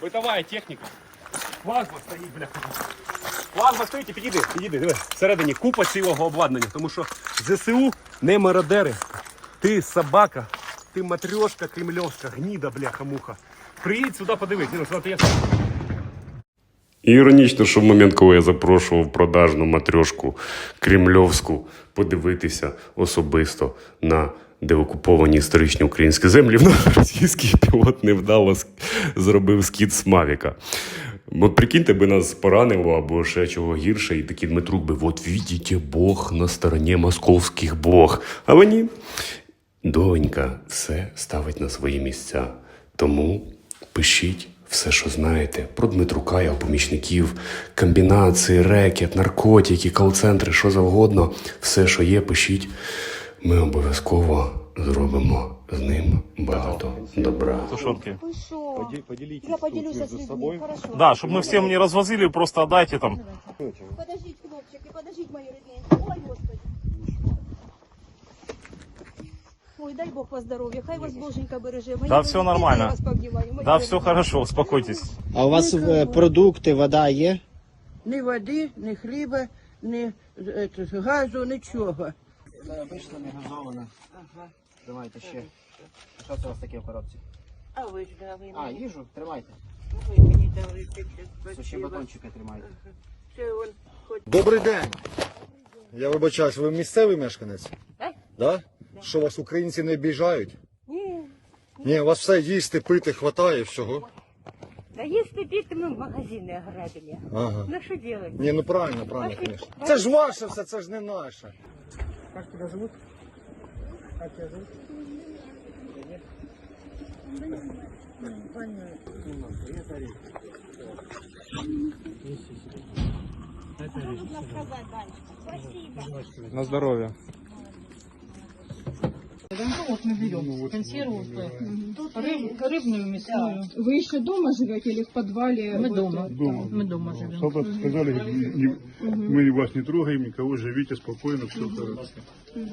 Бытовая техніка. Плазма стоїть, бля. Плазма стоїть і підійди, підійди, диви. Всередині купа цілого обладнання, тому що ЗСУ не мародери. Ти собака, ти матрьошка кремльовська, гніда, бляха-муха. Приїдь сюди, подивись. Смотри, я іронічно, що в момент, коли я запрошував продажну матрьошку кремльовську подивитися особисто на деокуповані історичні українські землі, в нас російський пілот невдало зробив скіт з Мавіка. От прикиньте, би нас поранило або ще чого гірше, і такий Дмитрук би, от видите, Бог на стороні московських Бог. А вони, донька, все ставить на свої місця. Тому пишіть все, що знаєте про Дмитрука, його помічників, комбінації, рекет, наркотики, кол-центри, що завгодно. Все, що є, пишіть. Ми обов'язково зробимо з ним багато добра. Тушенки. Вы шо? Поделитесь Я поделюсь с людьми, хорошо. Да, чтобы мы всем не развозили, просто отдайте там. Подождите, хлопчики, подождите, мои родные. Ой, Господи. Ой, дай Бог вас здоровья, хай вас Боженька береже. Мої Да, родні, всё нормально. я вас пообнимаю, мої Да, родні. все хорошо, успокойтесь. А у вас е, продукти, вода є? Ні води, ні хліба, ні е, це, газу, нічого. Це вийшло не газована. Ага. Тримайте ще. Що це у вас таке в коробці? А ви ж дали А, мені. їжу? Тримайте. Ви мені дали таке Суші спасибо. батончики тримайте. Це он хоч Добрий день. Я вибачаюсь, ви місцевий мешканець? Да? Що вас українці не обіжають? Ні, Ні, у вас все їсти, пити, хватає всього. да если пить, мы магазины ограбили. Ага. Ну что делать? Ні, ну правильно, правильно, звісно. Це ж ваше все, це ж не наше. На здоровье. Вот мы берем ну, вот, консерву, вот, рыб, рыбную, мясную. Вы еще дома живете или в подвале? Мы дома. дома. Мы дома живем. Папа сказали, не, угу. мы вас не трогаем, никого живите спокойно, все угу. хорошо. Угу.